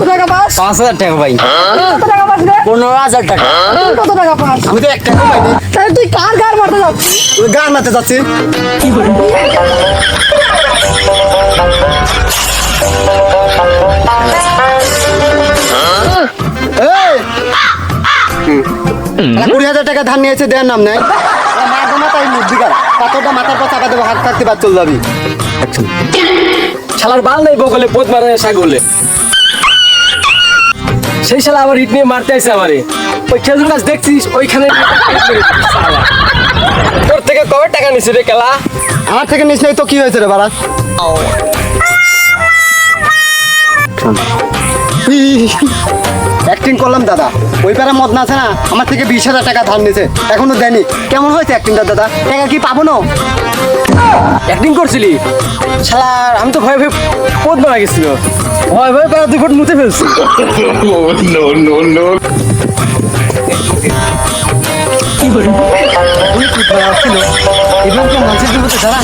পাঁচ হাজার টাকা ভাই। কত টাকা পাস রে? পনেরো হাজার টাকা। কত টাকা পাস? আমি তো এক টাকা পাইনি তাহলে তুই কার কার মারতে যাচ্ছিস? গান মারতে যাচ্ছি। কুড়ি হাজার টাকা ধার নিয়েছে দেওয়ার নাম নাই। মারবো না তাই মুদ্রিকার পাথরটা মাথার পর চাপা দেবো হাত থাকতে পার চল যাবি। শালার বাল নেই বগলে পোত মারে ছাগলে। সেই শালা আবার হিট নিয়ে মারতে আসছে আমারে। ওই খেজুর গাছ দেখছিস? ওইখানে। তোর থেকে কবে টাকা নিছে রে কেলা আমার থেকে নিস নাই তো কি হয়েছে রে বাড়া? অ্যাক্টিং করলাম দাদা। ওই পারে মদ না আছে না আমার থেকে বিশ হাজার টাকা ধার নিয়েছে এখনও দেয়নি। কেমন হয়েছে অ্যাক্টিংটা দাদা? টাকা কি পাবো না? অ্যাক্টিং করছিলি? শালার আমি তো ভয় ভয় পোত মারা গেছিল। ভয় ভয় পারা দুই ফুট মুতে ফেলছি। এবার তো মানুষের জীবনে দাদা